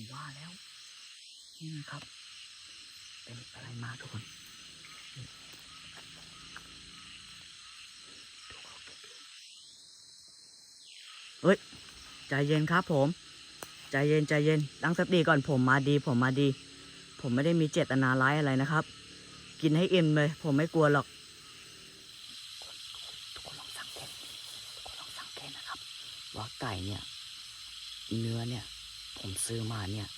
ผมว่าแล้ว นี่นะครับ เป็นอะไรมาทุกคนเขาเก็บดูเฮ้ย ใจเย็นครับผม ใจเย็นใจเย็นตั้งสติก่อนผมมาดี ผมมาดี ผมไม่ได้มีเจตนาร้ายอะไรนะครับ กินให้อิ่มเลย ผมไม่กลัวหรอก ทุกคนลองสังเกตทุกคนลองสังเกตนะครับ ว่าไก่เนี่ย เนื้อเนี่ย ผมซื้อมา เนี่ย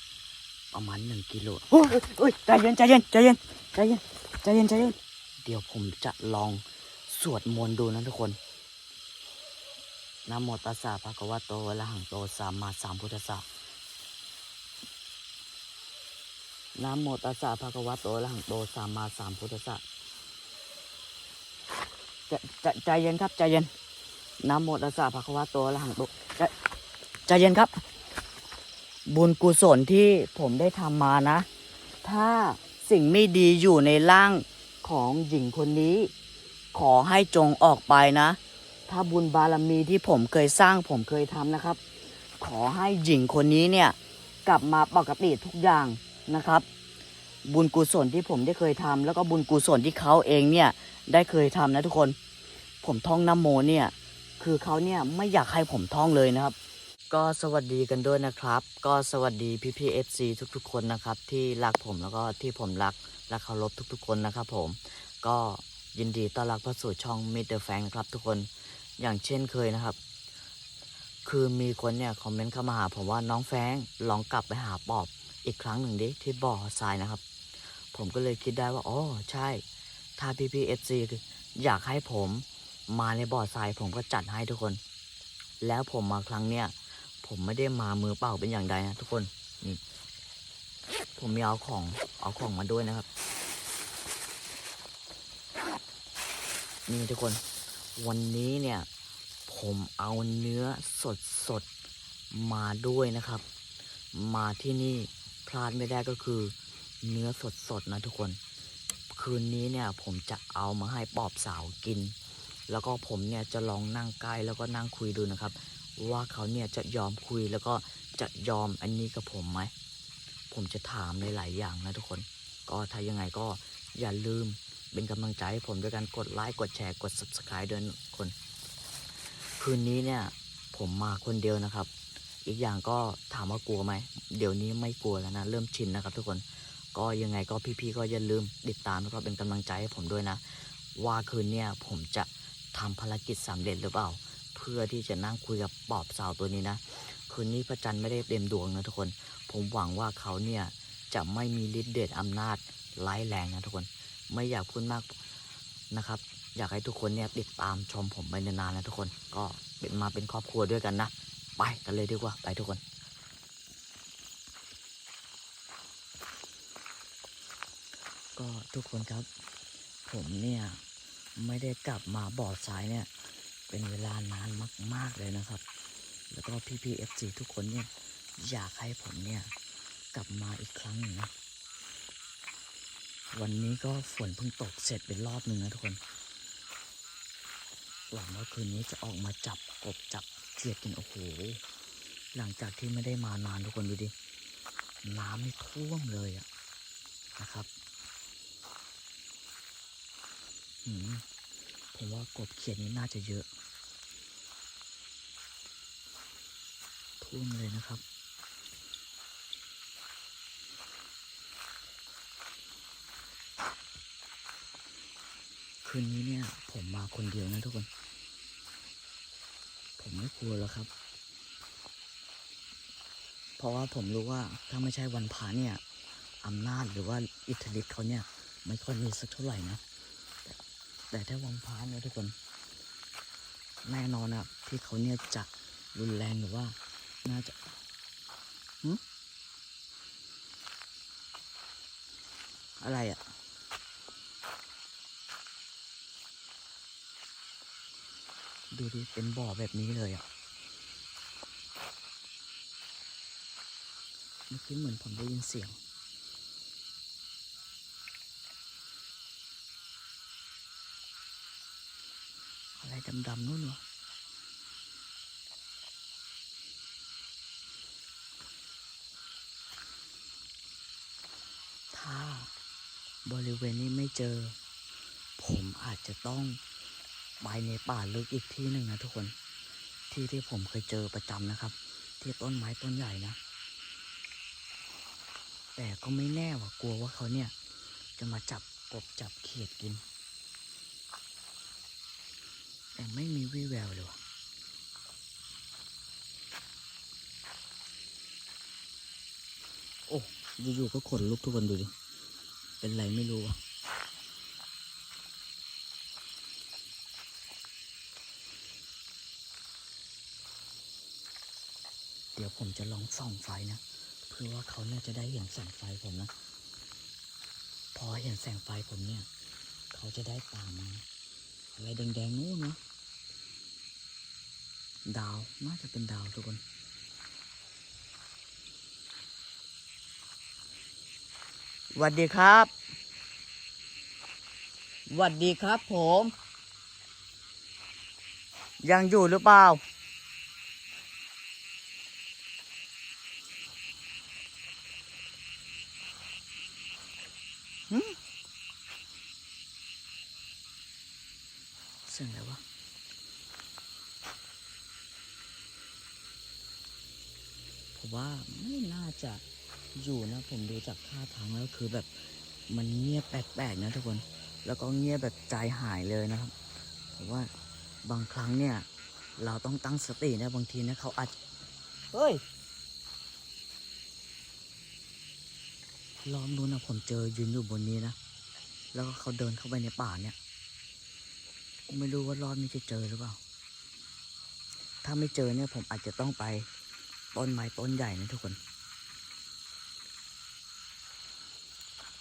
ประมาณหนึ่งกิโลโอ้ยใจเย็นใจเย็นใจเย็นใจเย็นใจเย็นใจเย็นเดี๋ยวผมจะลองสวดมนต์ดูนะทุกคนนะโมตัสสะภะคะวะโตอะระหังโตสัมมาสัมพุทธัสสะนะโมตัสสะภะคะวะโตอะระหังโตสัมมาสัมพุทธัสสะใจใจใจเย็นครับใจเย็นนะโมตัสสะภะคะวะโตอะระหังโตใจเย็นครับ บุญกุศลที่ผมได้ทำมานะ ถ้าสิ่งไม่ดีอยู่ในร่างของหญิงคนนี้ ขอให้จงออกไปนะ ถ้าบุญบารมีที่ผมเคยสร้างผมเคยทำนะครับ ขอให้หญิงคนนี้เนี่ยกลับมาปกติทุกอย่างนะครับ บุญกุศลที่ผมได้เคยทำแล้วก็บุญกุศลที่เขาเองเนี่ยได้เคยทำนะทุกคน ผมท่องนะโมเนี่ย คือเขาเนี่ยไม่อยากให้ผมท่องเลยนะครับ ก็สวัสดีกันด้วยนะครับ ก็สวัสดีพี่พี่เอฟซีทุกๆ คนนะครับ ที่รักผมแล้วก็ที่ผมรักและเคารพทุกๆ คนนะครับผม ก็ยินดีต้อนรับเข้าสู่ช่อง m ิ d แฟงครับทุกคนอย่างเช่นเคยนะครับ คือมีคนเนี่ยคอมเมนต์เข้ามาหาผมว่าน้องแฟงลองกลับไปหาปอบอีกครั้งหนึ่งดิที่บ่อทรายนะครับ ผมก็เลยคิดได้ว่าอ๋อใช่ ถ้าพี่พี่เอฟซีอยากให้ผมมาในบ่อทรายผมก็จัดให้ทุกคน แล้วผมมาครั้งเนี้ย ผมไม่ได้มามือเปล่าเป็นอย่างใดนะทุกคนนี่ผมมีเอาของเอาของมาด้วยนะครับ นี่ทุกคน วันนี้เนี่ย ผมเอาเนื้อสดสดมาด้วยนะครับ มาที่นี่พลาดไม่ได้ก็คือ เนื้อสดสดนะทุกคน คืนนี้เนี่ย ผมจะเอามาให้ปอบสาวกิน แล้วก็ผมเนี่ยจะลองนั่งใกล้แล้วก็นั่งคุยดูนะครับ ว่าเขาเนี่ยจะยอมคุยแล้วก็จะยอมอันนี้กับผมไหม ผมจะถามหลายๆอย่างนะทุกคน ก็ถ้ายังไงก็อย่าลืมเป็นกำลังใจให้ผมด้วยการกดไลค์กดแชร์กด subscribe ด้วยคน คืนนี้เนี่ยผมมาคนเดียวนะครับ อีกอย่างก็ถามว่ากลัวไหม เดี๋ยวนี้ไม่กลัวแล้วนะ เริ่มชินนะครับ ทุกคนก็ยังไงก็พี่ๆก็อย่าลืมติดตามแล้วก็เป็นกำลังใจให้ผมด้วยนะ ว่าคืนเนี่ยผมจะทำภารกิจสำเร็จหรือเปล่า พื่อที่จะนั่งคุยกับปอบสาวตัวนี้นะ คืนนี้พระจันทร์ไม่ได้เต็มดวงนะทุกคน ผมหวังว่าเขาเนี่ยจะไม่มีฤทธิ์เดชอำนาจร้ายแรงนะทุกคน ไม่อยากพูดมากนะครับ อยากให้ทุกคนเนี่ยติดตามชมผมไปนานๆนะทุกคน ก็เป็นมาเป็นครอบครัวด้วยกันนะ ไปกันเลยดีกว่า ไปทุกคนก็ทุกคนครับ ผมเนี่ย ไม่ได้กลับมาบอทรายเนี่ย เป็นเวลานานมาก ๆ เลยนะครับ แล้วก็พี่พีเอฟซีทุกคนเนี่ยอยากให้ผมเนี่ยกลับมาอีกครั้งนึงนะ วันนี้ก็ฝนเพิ่งตกเสร็จเป็นรอบหนึ่งนะทุกคน หวังว่าคืนนี้จะออกมาจับกบจับเขียดกันโอ้โห หลังจากที่ไม่ได้มานานทุกคนดูดิ น้ำนี่ท่วมเลยอะนะครับหืม กบเขียดนี้น่าจะเยอะท่วมเลยนะครับ คืนนี้เนี่ย ผมมาคนเดียวนะทุกคน ผมไม่กลัวแล้วครับ เพราะว่าผมรู้ว่าถ้าไม่ใช่วันพาเนี่ยอำนาจหรือว่าอิทธิฤทธิ์เขาเนี่ย ไม่ค่อยมีสักเท่าไหร่นะ แต่ถ้าวันพาเนี่ยทุกคนแน่นอนนะที่เขาเนี่ยจะรุนแรงหรือว่า น่าจะอะไรอะ่ะ ดูดิเป็นบ่อแบบนี้เลยอะ่ะเมื่อกี้เหมือนผมได้ยินเสียง อะไรดำๆนู่นวะถ้าบริเวณนี้ไม่เจอ ผมอาจจะต้องไปในป่าลึกอีกที่หนึ่งนะทุกคน ที่ที่ผมเคยเจอประจำนะครับ ที่ต้นไม้ต้นใหญ่นะ แต่ก็ไม่แน่ว่ากลัวว่าเขาเนี่ย จะมาจับกบจับเขียดกิน แต่ไม่มีวี่แววเลยว่ะโอ้อยู่ๆก็ขนลุกทุกคนดูดิ เป็นไรไม่รู้อะเดี๋ยวผมจะลองส่องไฟนะ เพื่อว่าเขาเนี่ยจะได้เห็นแสงไฟผมนะ พอเห็นแสงไฟผมเนี่ย เขาจะได้ตามมาอะไรแดงๆนู้นเนาะ ดาวน่าจะเป็นดาวทุกคน หวัดดีครับ หวัดดีครับผม ยังอยู่หรือเปล่า หึเสียงอะไรวะ ผมว่าไม่น่าจะอยู่นะ ผมดูจากท่าทางแล้วคือแบบมันเงียบแปลกๆนะทุกคน แล้วก็เงียบแบบใจหายเลยนะครับผมว่าบางครั้งเนี่ย เราต้องตั้งสตินะบางทีนะเขาอาจเฮ้ยล้อมนู้นนะผมเจอยืนอยู่บนนี้นะ แล้วก็เขาเดินเข้าไปในป่าเนี่ย ไม่รู้ว่ารอบนี้จะเจอหรือเปล่า ถ้าไม่เจอเนี่ยผมอาจจะต้องไปต้นไม้ต้นใหญ่นะทุกคน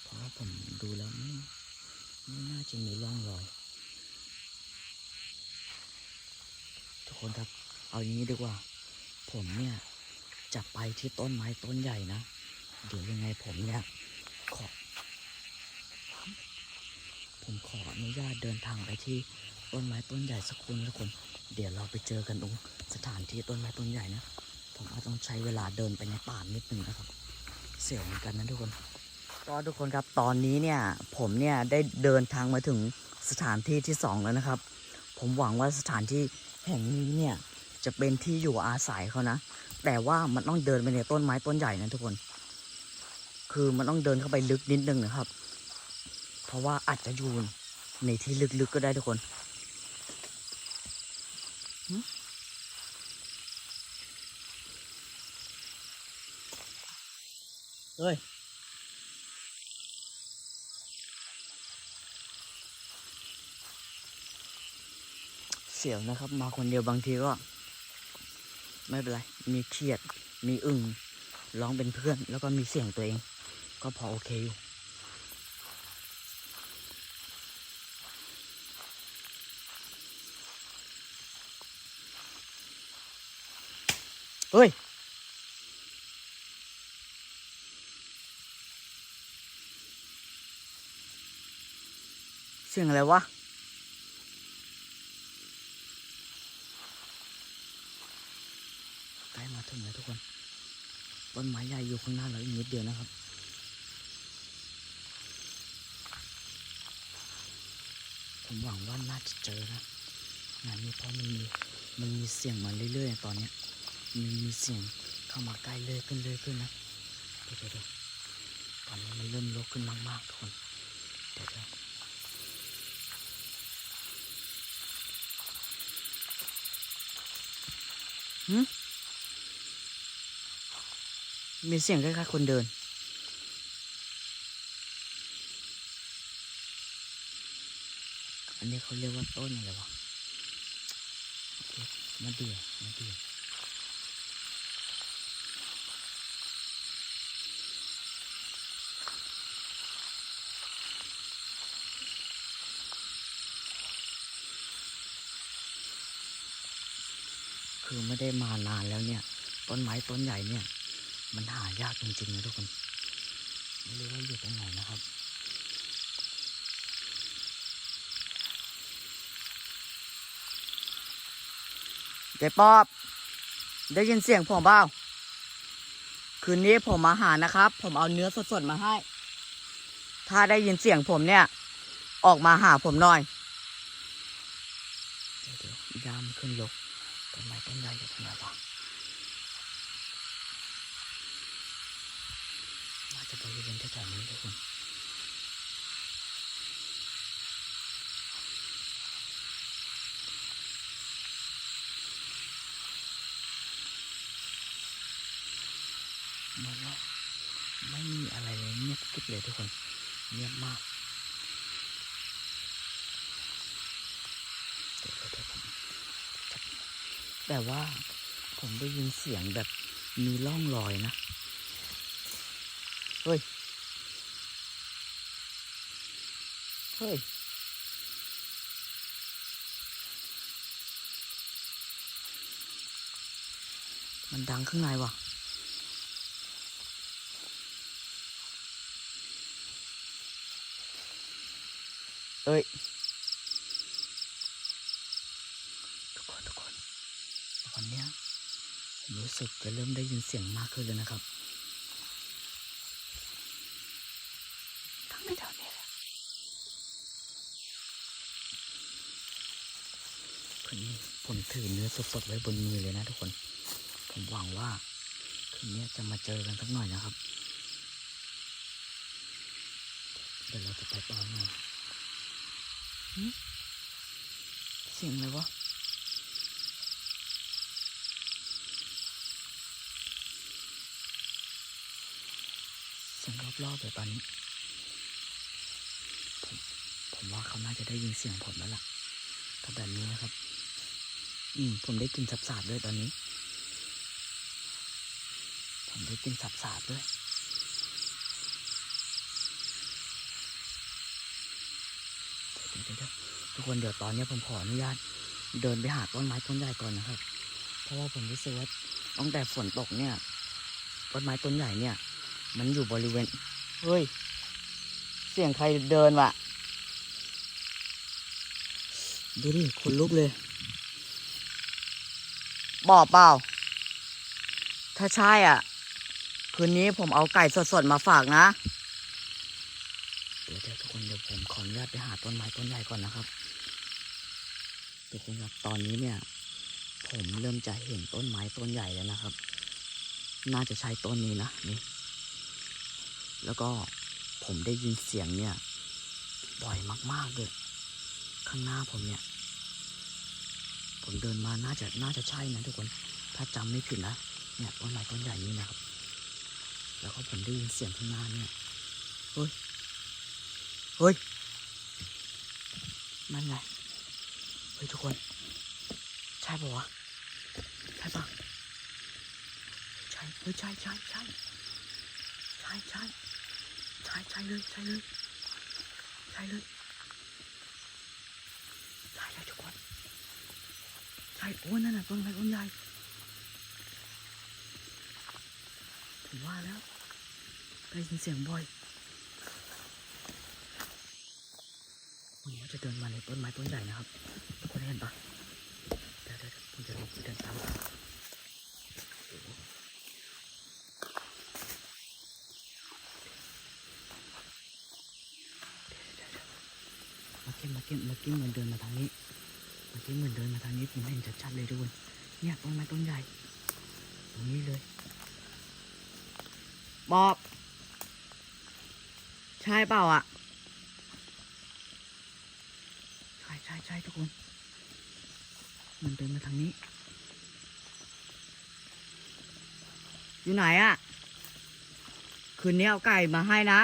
เพราะว่า ผมดูแล้วไม่ไม่น่าจะมีร่องรอย ทุกคนครับ เอาอย่างนี้ดีกว่า ผมเนี่ยจะไปที่ต้นไม้ต้นใหญ่นะ เดี๋ยวยังไงผมเนี่ยขอ ผมขออนุญาตเดินทางไปที่ต้นไม้ต้นใหญ่สักคนทุกคน เดี๋ยวเราไปเจอกันตรงสถานที่ต้นไม้ต้นใหญ่นะ ผมอาจต้องใช้เวลาเดินไปในป่านิดนึงนะครับ เสียวเหมือนกันนะทุกคน ก็ทุกคนครับตอนนี้เนี่ยผมเนี่ยได้เดินทางมาถึงสถานที่ที่สองแล้วนะครับ ผมหวังว่าสถานที่แห่งนี้เนี่ยจะเป็นที่อยู่อาศัยเขานะ แต่ว่ามันต้องเดินไปในต้นไม้ต้นใหญ่นะทุกคน คือมันต้องเดินเข้าไปลึกนิดนึงนะครับ เพราะว่าอาจจะอยู่ในที่ลึกๆก็ได้ทุกคนเฮ้ย เสียวนะครับ มาคนเดียวบางทีก็ ไม่เป็นไร มีเครียด มีอึ่งร้องเป็นเพื่อน แล้วก็มีเสียงตัวเอง ก็พอโอเคอยู่เฮ้ย เสียงอะไรวะ ใกล้มา ถึงแล้วทุกคนต้นไม้ใหญ่อยู่ข้างหน้าเราอีกนิดเดียวนะครับผมหวังว่าน่าจะเจอนะงานนี้เพราะมันมีมันมีเสียงมาเรื่อยๆตอนเนี้ยมันมีเสียงเข้ามาใกล้เรื่อยขึ้นเรื่อยขึ้นนะเดี๋ยวเดี๋ยวเดี๋ยวตอนนี้มันเริ่มลกขึ้นมากๆทุกคนเดี๋ยวเดี๋ยวหืม มีเสียงคล้ายๆคนเดิน อันนี้เขาเรียกว่าต้นอะไรวะโอมะเดื่อมะเดื่อคือไม่ได้มานานแล้วเนี่ย ต้นไม้ต้นใหญ่เนี่ย มันหายากจริงๆนะทุกคน ไม่รู้ว่าอยู่ตรงไหนนะครับเจ๊ป๊อบ ได้ยินเสียงผมเปล่าคืนนี้ผมมาหานะครับ ผมเอาเนื้อสดๆมาให้ ถ้าได้ยินเสียงผมเนี่ย ออกมาหาผมหน่อยเดี๋ยวเดี๋ยวยามขึ้นลกต้นไม้ต้นใหญ่อยู่ตรงไหนวะน่า จะบริเวณแถวๆนี้ทุกคนเหมือนว่าไม่มีอะไรเลยเงียบกริบเลยทุกคนเงียบมากเดี๋ยวเดี๋ยวผมแต่ว่าผมได้ยินเสียงแบบมีร่องรอยนะ เฮ้ย เฮ้ย มันดังข้างในว่ะเอ้ยทุกคนทุกคนตอนเนี้ยผมรู้สึกจะเริ่มได้ยินเสียงมากขึ้นเลยนะครับทั้งในแถวนี้แหละคืนนี้ผม ถือเนื้อสดๆไว้บนมือเลยนะทุกคน ผมหวังว่าคืนนี้จะมาเจอกันสักหน่อยนะครับ เดี๋ยวเราจะไปต่อหน่อยเสียงอะไรวะเสียงรอบๆเลยตอนนี้ผมผมว่าเขาน่าจะได้ยินเสียงผมแล้วล่ะถ้าแบบนี้นะครับ อืมผมได้กลินสับสาบด้วยตอนนี้ ผมได้กลินสับสาบด้วยเดี๋ยทุกคนเดี๋ยวตอนนี้ผมขออนุญาต เดินไปหาต้นไม้ต้นใหญ่ก่อนนะครับ เพราะว่าผมรู้สึกว่าตั้งแต่ฝนตกเนี่ยต้นไม้ต้นใหญ่เนี่ย มันอยู่บริเวณ เฮ้ย เสียงใครเดินวะดูดิขนลุกเลย บอกเปล่า ถ้าใช่อะ คืนนี้ผมเอาไก่สดๆมาฝากนะเดี๋ยวเดี๋ยวทุกคนเดี๋ยวผมขออนุญาตไปหาต้นไม้ต้นใหญ่ก่อนนะครับ ทุกคนครับตอนนี้เนี่ย ผมเริ่มจะเห็นต้นไม้ต้นใหญ่แล้วนะครับ น่าจะใช่ต้นนี้นะนี่ แล้วก็ผมได้ยินเสียงเนี่ยบ่อยมากๆเลยข้างหน้าผมเนี่ย ผมเดินมาน่าจะน่าจะใช่นะทุกคน ถ้าจำไม่ผิดนะเนี่ยต้นไม้ต้นใหญ่นี้นะครับ แล้วก็ผมได้ยินเสียงข้างหน้าเนี่ยเฮ้ยเฮ้ยนั่นไงเฮ้ยทุกคน ใช่ปะวะใช่ปะใช่เฮ้ยใช่ใช่ใช่ใช่ใช่ใช่ใช่เลยใช่เลยใช่เลยใช่เลยทุกคน ใช่โอ้ยนั่นน่ะต้นไม้ต้นใหญ่ผมว่าแล้วได้ยินเสียงบ่อยผมว่าจะเดินมาในต้นไม้ต้นใหญ่นะครับทุกคนเห็นปะเดี๋ยวเดี๋ยวผมจะลงไปเดินตามกันโอ้โหเดี๋ยวเกี้เมื่อกี้เกี้เหมือนเดินมาทางนี้ กี้เหมือนเดินมาทางนี้ผมเห็นชัดๆเลยทุกคนเนี่ยต้นไม้ต้นใหญ่ตรงนี้เลย บอกใช่เปล่าอะ ใช่ใช่ใช่ทุกคน มันเดินมาทางนี้ อยู่ไหนอะ คืนนี้เอาไก่มาให้นะ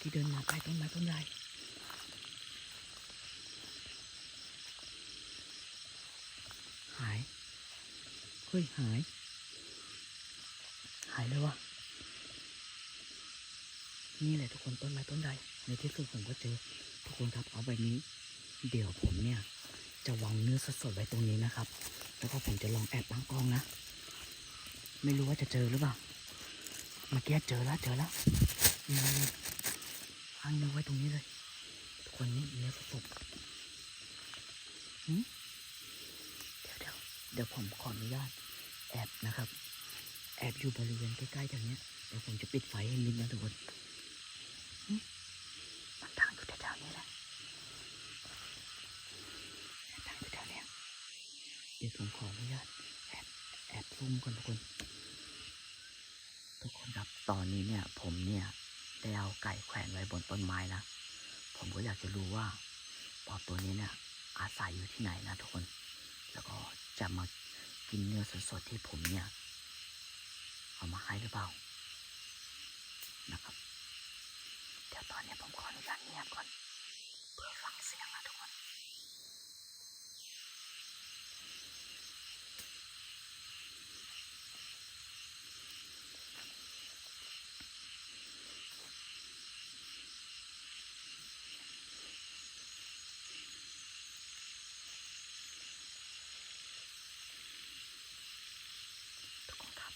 ที่เดิน มาใต้ต้นไม้ต้นใหญ่หาย เฮ้ย หาย หายเลยวะนี่แหละทุกคนต้นไม้ต้นใดในที่สุดผมก็เจอ ทุกคนครับเอาแบบนี้ เดี๋ยวผมเนี่ย จะวางเนื้อสดๆไว้ตรงนี้นะครับ แล้วก็ผมจะลองแอบตั้งกล้องนะ ไม่รู้ว่าจะเจอหรือเปล่าเมื่อกี้เจอแล้วเจอแล้ว นี่นี่วางเนื้อไว้ตรงนี้เลยทุกคนนี่เนื้อสดๆหืมเดี๋ยวเดี๋ยวผมขออนุญาตแอบนะครับ แอบอยู่บริเวณใกล้ๆแถวเนี้เดี๋ยวผมจะปิดไฟให้มิดนะทุกคนมันทางอยู่แถวๆนี้แหละทางอยู่แถวนี้เดี๋ยวผมขออนุญาตแอบแอบซุ่มก่อนทุกคน ทุกคนครับตอนนี้เนี่ย ผมเนี่ย ได้เอาไก่แขวนไว้บนต้นไม้นะผมก็อยากจะรู้ว่าปอบตัวนี้เนี่ยอาศัยอยู่ที่ไหนนะทุกคน แล้วก็จะมากินเนื้อสดๆที่ผมเนี่ย เอามาให้หรือเปล่านะครับ เดี๋ยวตอนนี้ผมขออนุญาตเงียบก่อนเพื่อฟังเสียงนะทุกคน ทุกคนครับ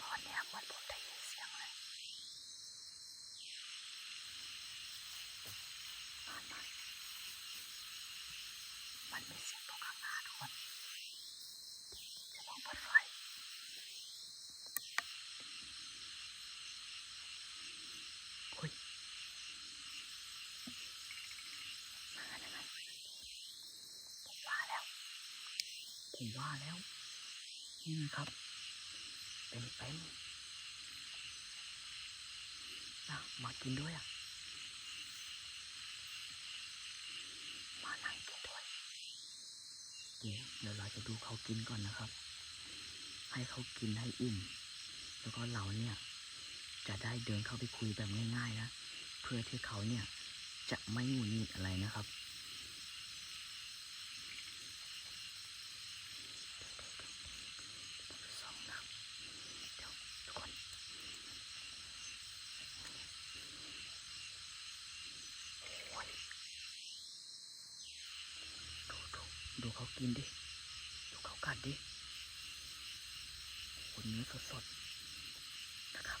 ตอนเนี้ยเหมือนผมได้ยินเสียงเลยมันมัน มันมีเสียงตรงข้างหน้าทุกคนจะลองเปิดไฟโอ้ยมาแล้วนะผมว่าแล้วผมว่าแล้วนี่นะครับ เป็นเป็นนะมากินด้วยอะ มานั่งกินด้วย เดี๋ยวเราจะดูเขากินก่อนนะครับ ให้เขากินให้อิ่ม แล้วก็เราเนี่ย จะได้เดินเข้าไปคุยแบบง่ายๆนะ เพื่อที่เขาเนี่ยจะไม่หงุดหงิดอะไรนะครับสองนะเดี๋ยวทุกคนโอ้ยดูดูดูเขากินดิาดดิโอ้ยเนื้อสดๆนะครับ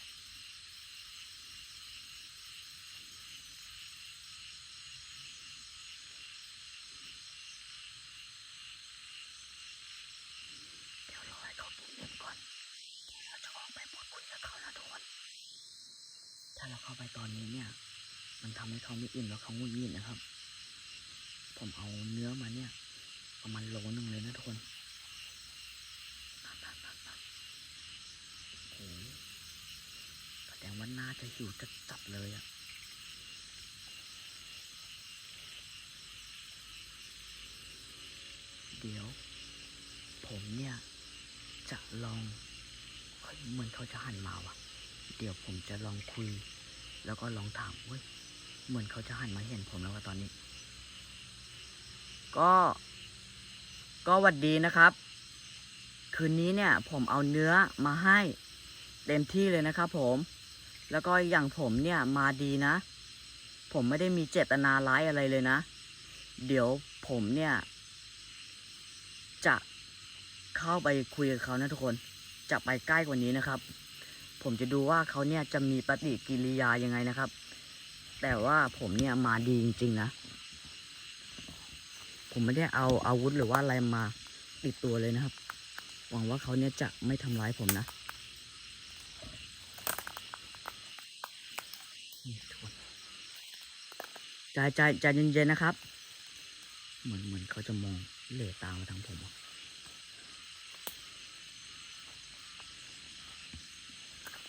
เดี๋ยวรอให้เขากินเองก่อน เราจะออกไปพูดคุยกับเขานะทุกคน ถ้าเราเข้าไปตอนนี้เนี่ย มันทำให้เขาไม่อิ่มแล้วเขางุ่นงิดนะครับ ผมเอาเนื้อมาเนี่ยประมาณโลนึงเลยนะทุกคนนั่นนั่นนั่นโอ้โหแสดง ว่าน่าจะหิวจัดจัดๆเลยอะเดี๋ยว ผมเนี่ย จะลองเฮ้ยเหมือนเขาจะหันมาว่ะ เดี๋ยวผมจะลองคุย แล้วก็ลองถามเว้ยเหมือนเขาจะหันมาเห็นผมแล้วว่าตอนนี้ ก็ ก็หวัดดีนะครับ คืนนี้เนี่ย ผมเอาเนื้อมาให้ เต็มที่เลยนะครับผม แล้วก็อย่างผมเนี่ยมาดีนะ ผมไม่ได้มีเจตนาร้ายอะไรเลยนะ เดี๋ยวผมเนี่ย จะเข้าไปคุยกับเขานะทุกคน จะไปใกล้กว่านี้นะครับ ผมจะดูว่าเขาเนี่ยจะมีปฏิกิริยายังไงนะครับ แต่ว่าผมเนี่ยมาดีจริงๆนะ ผมไม่ได้เอาอาวุธหรือว่าอะไรมาติดตัวเลยนะครับ หวังว่าเขาเนี่ยจะไม่ทำร้ายผมนะนี่ทุกคน ใจใจใจเย็นๆนะครับ เหมือนเหมือนเขาจะมองเหล่ตามาทางผมอะ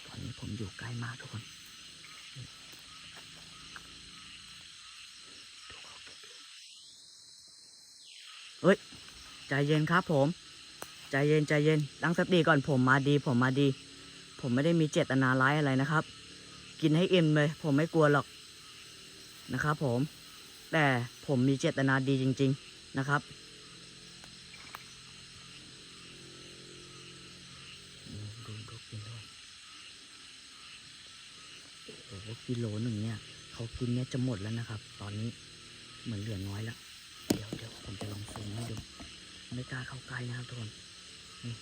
ตอนนี้ผมอยู่ใกล้มากทุกคนนี่ดูเขาเก่งๆเฮ้ย ใจเย็นครับผม ใจเย็นใจเย็นตั้งสติก่อนผมมาดีผมมาดี ผมไม่ได้มีเจตนาร้ายอะไรนะครับ กินให้อิ่มเลย ผมไม่กลัวหรอก นะครับผม แต่ผมมีเจตนาดีจริง ๆนะครับดูดูดูกินด้วยโอ้โหกิโลหนึ่งเนี่ย เขากินเนี่ยจะหมดแล้วนะครับ ตอนนี้เหมือนเหลือน้อยแล้ว เดี๋ยวเดี๋ยวผมจะลองซูมให้ดู ไม่กล้าเข้าใกล้นะครับทุกคนนี่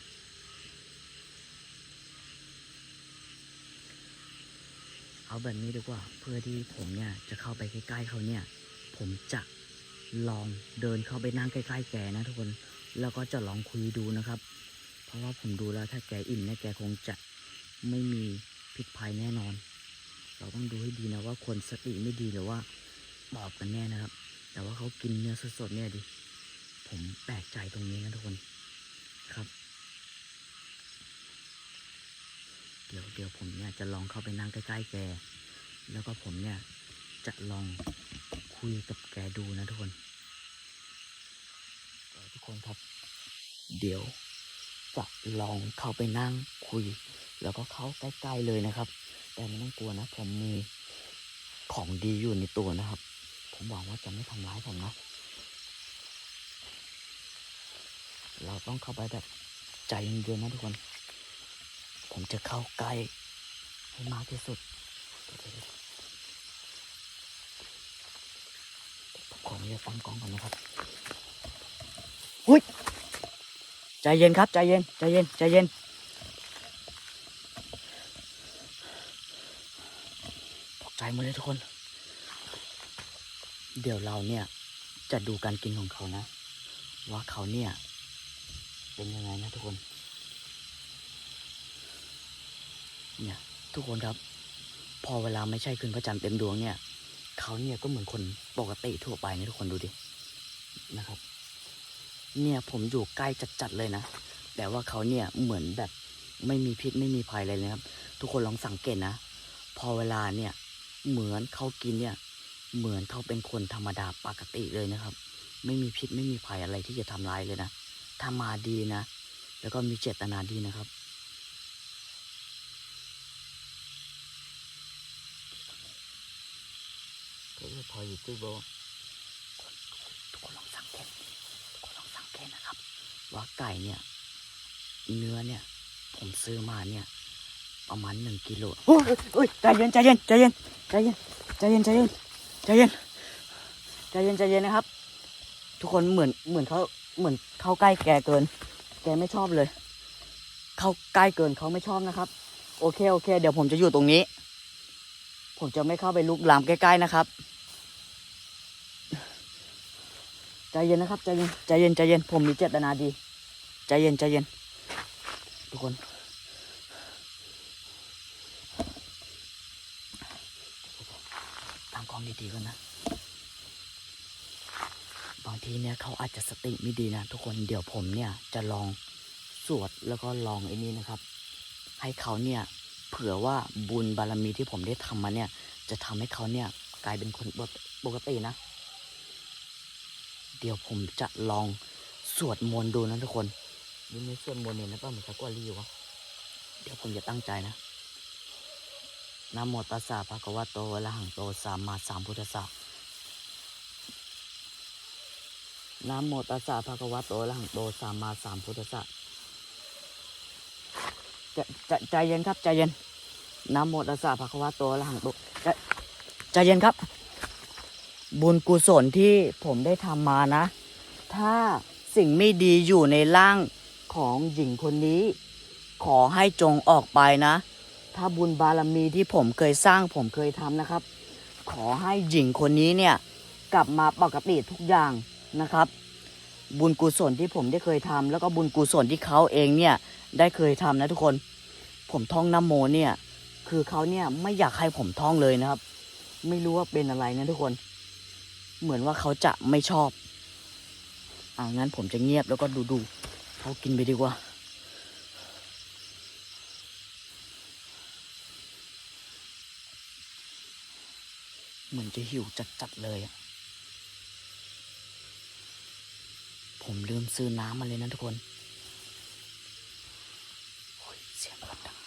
เอาแบบนี้ดีกว่า เพื่อที่ผมเนี่ยจะเข้าไปใกล้ๆเขาเนี่ย ผมจะลองเดินเข้าไปนั่งใกล้ ๆ แกนะทุกคน แล้วก็จะลองคุยดูนะครับ เพราะว่าผมดูแล้วถ้าแกอิ่มเนี่ยแกคงจะไม่มีพิษภัยแน่นอน เราต้องดูให้ดีนะว่าคนสติไม่ดีหรือว่าบอบกันแน่นะครับ แต่ว่าเขากินเนื้อสดๆเนี่ยดิ ผมแปลกใจตรงนี้นะทุกคนครับ เดี๋ยวเดี๋ยวผมเนี่ยจะลองเข้าไปนั่งใกล้ๆแก แล้วก็ผมเนี่ยจะลองคุยกับแกดูนะทุกคนทุกคนครับ เดี๋ยวจะลองเข้าไปนั่งคุย แล้วก็เข้าใกล้ๆเลยนะครับ แต่ไม่ต้องกลัวนะ ผมมีของดีอยู่ในตัวนะครับ ผมหวังว่าจะไม่ทำร้ายผมนะ เราต้องเข้าไปแบบใจเย็นๆนะทุกคน ผมจะเข้าใกล้ให้มากที่สุดผมขออนุญาตตั้งกล้องก่อนนะครับหุ้ยใจเย็นครับ ใจเย็น ใจเย็น ใจเย็น ตกใจหมดเลยทุกคน เดี๋ยวเราเนี่ย จะดูการกินของเขานะ ว่าเขาเนี่ย เป็นยังไงนะทุกคน เนี่ย ทุกคนครับ พอเวลาไม่ใช่คืนพระจันทร์เต็มดวงเนี่ยเขาเนี่ยก็เหมือนคนปกติทั่วไปนะทุกคนดูดินะครับ เนี่ยผมอยู่ใกล้จัดๆเลยนะแต่ว่าเขาเนี่ยเหมือนแบบไม่มีพิษไม่มีภัยอะไรเลยนะครับ ทุกคนลองสังเกตนะพอเวลาเนี่ยเหมือนเขากินเนี่ย เหมือนเขาเป็นคนธรรมดาปกติเลยนะครับ ไม่มีพิษไม่มีภัยอะไรที่จะทำร้ายเลยนะถ้ามาดีนะ แล้วก็มีเจตนาดีนะครับ ก็จะ พออยู่ตู้โบทุกคนลองสังเกตทุกคนลองสังเกตนะครับ ว่าไก่เนี่ย เนื้อเนี่ย ผมซื้อมาเนี่ย ประมาณหนึ่งกิโลโอ้ยโอ้ยใจเย็นใจเย็นใจเย็นใจเย็นใจเย็นใจเย็นใจเย็นใจเย็นใจเย็นนะครับ ทุกคนเหมือนเหมือนเขาเหมือนเข้าใกล้แกเกิน แกไม่ชอบเลย เข้าใกล้เกินเขาไม่ชอบนะครับ โอเคโอเค เดี๋ยวผมจะอยู่ตรงนี้ ผมจะไม่เข้าไปลุกลามใกล้ๆนะครับ ใจเย็นนะครับใจเย็นใจเย็นใจเย็นผมมีเจตนาดี ใจเย็นใจเย็น ทุกคนตั้งกองดีๆก่อนนะ บางทีเนี่ยเขาอาจจะสติไม่ดีนะทุกคนเดี๋ยวผมเนี่ยจะลองสวดแล้วก็ลองไอ้นี่นะครับ ให้เขาเนี่ยเผื่อว่าบุญบารมีที่ผมได้ทำมาเนี่ย จะทำให้เขาเนี่ยกลายเป็นคนปกตินะ เดี๋ยวผมจะลองสวดมนต์ดูนะทุกคนยังไม่สวดมนต์เนี่ยนะป้าเหมือนกับกวลีวะเดี๋ยวผมจะตั้งใจนะนะโมตัสสะภะคะวะโตอะระหังโตสัมมาสัมพุทธัสสะนะโมตัสสะภะคะวะโตอะระหังโตสัมมาสัมพุทธัสสะจใจใจเย็นครับใจเย็นนะโมตัสสะภะคะวะโตอะระหังโตใจเย็นครับ บุญกุศลที่ผมได้ทำมานะ ถ้าสิ่งไม่ดีอยู่ในร่างของหญิงคนนี้ ขอให้จงออกไปนะ ถ้าบุญบารมีที่ผมเคยสร้างผมเคยทำนะครับ ขอให้หญิงคนนี้เนี่ยกลับมาปกติทุกอย่างนะครับ บุญกุศลที่ผมได้เคยทำแล้วก็บุญกุศลที่เขาเองเนี่ยได้เคยทำนะทุกคน ผมท่องนะโมเนี่ยคือเขาเนี่ยไม่อยากให้ผมท่องเลยนะครับ ไม่รู้ว่าเป็นอะไรนะทุกคน เหมือนว่าเขาจะไม่ชอบอ่างั้นผมจะเงียบแล้วก็ดูดูเขากินไปดีกว่า เหมือนจะหิวจัดๆเลยผมลืมซื้อน้ำมาเลยนะทุกคนโอ้ยเสียงคนดัง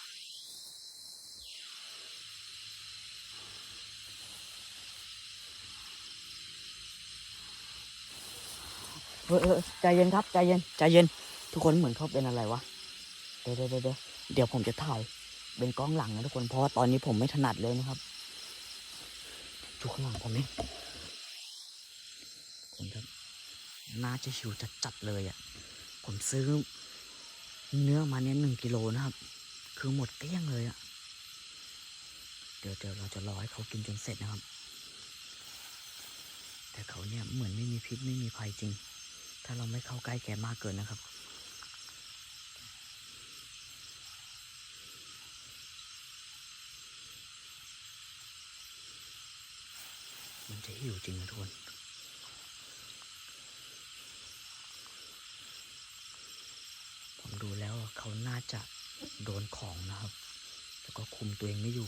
เออเออใจเย็นครับใจเย็นใจเย็น ทุกคนเหมือนเขาเป็นอะไรวะเดี๋ยวเดี๋ยวเดี๋ยวเดี๋ยวเดี๋ยวผมจะถ่ายเป็นกล้องหลังนะทุกคนเพราะว่าตอนนี้ผมไม่ถนัดเลยนะครับดูข้างหลังผมนี่ผมครับน่าจะหิวจัดจัดๆเลยอะ่ะ ผมซื้อ เนื้อมาเนี่ยหนึ่งกิโลนะครับ คือหมดเกลี้ยงเลยอะ่ะ เดี๋ยวเดี๋ยวเราจะรอให้เขากินจนเสร็จนะครับ แต่เขาเนี่ยเหมือนไม่มีพิษไม่มีภัยจริง ถ้าเราไม่เข้าใกล้แกมากเกินนะครับ มันจะหิวจริงนะทุกคนผมดูแล้วเขาน่าจะโดนของนะครับ แล้วก็คุมตัวเองไม่อยู่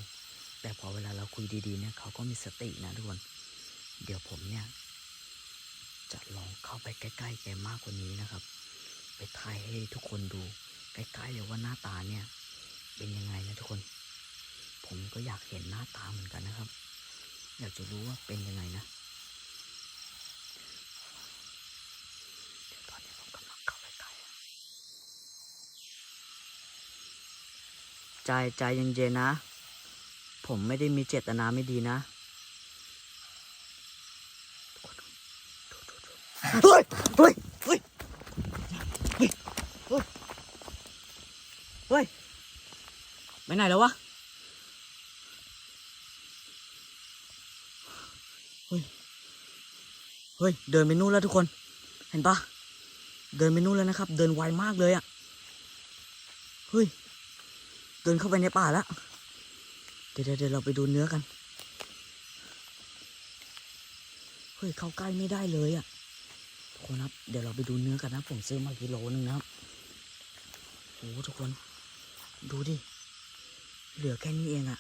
แต่พอเวลาเราคุยดีๆเนี่ยเขาก็มีสตินะทุกคน เดี๋ยวผมเนี่ย จะลองเข้าไปใกล้ๆแกมากกว่านี้นะครับ ไปถ่ายให้ทุกคนดูใกล้ๆเลยว่าหน้าตาเนี่ย เป็นยังไงนะทุกคน ผมก็อยากเห็นหน้าตาเหมือนกันนะครับ อยากจะรู้ว่าเป็นยังไงนะใกล้อะใจใจเย็นๆนะ ผมไม่ได้มีเจตนาไม่ดีนะทุกคนดูดูดูดู เฮ้ยเฮ้ยเฮ้ยเฮ้ยเฮ้ยเฮ้ยไปไหนแล้ววะเฮ้ยเฮ้ยเดินไปนู่นแล้วทุกคน เห็นปะเดินไปนู่นแล้วนะครับ เดินไวมากเลยอะ่ะเฮ้ยเดินเข้าไปในป่าแล้วเดี๋ยวเดี๋ยวเราไปดูเนื้อกันเฮ้ยเข้าใกล้ไม่ได้เลยอะ ทุกคนครับ เดี๋ยวเราไปดูเนื้อกันนะ ผมซื้อมากิโลนึงนะครับโอ้ทุกคน ดูดิ เหลือแค่นี้เองอะ่ะ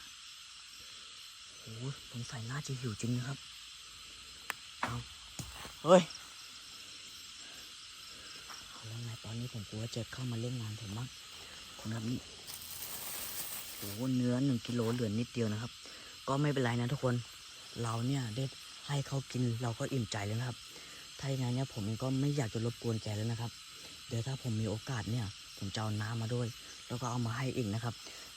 โอ้โหสงสัยน่าจะหิวจริงนะครับ เอาเฮ้ยแล้วไงตอนนี้ผมกลัวจะเข้ามาเล่นงานผมมากคนครับนี่โอ้เนื้อหนึ่งกิโลเหลือนิดเดียวนะครับ ก็ไม่เป็นไรนะทุกคน เราเนี่ยได้ให้เขากินเราก็อิ่มใจแล้วนะครับ ถ้าอย่างนั้นเนี่ยผมเองก็ไม่อยากจะรบกวนแกแล้วนะครับ เดี๋ยวถ้าผมมีโอกาสเนี่ย ผมจะเอาน้ำมาด้วย แล้วก็เอามาให้อีกนะครับ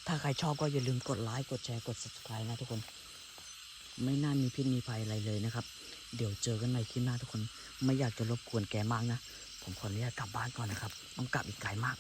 ถ้าใครชอบก็อย่าลืมกดไลค์กดแชร์กด subscribe นะทุกคน ไม่น่ามีพิษมีภัยอะไรเลยนะครับ เดี๋ยวเจอกันใหม่คลิปหน้าทุกคน ไม่อยากจะรบกวนแกมากนะ ผมขออนุญาตกลับบ้านก่อนนะครับ ต้องกลับอีกไกลมาก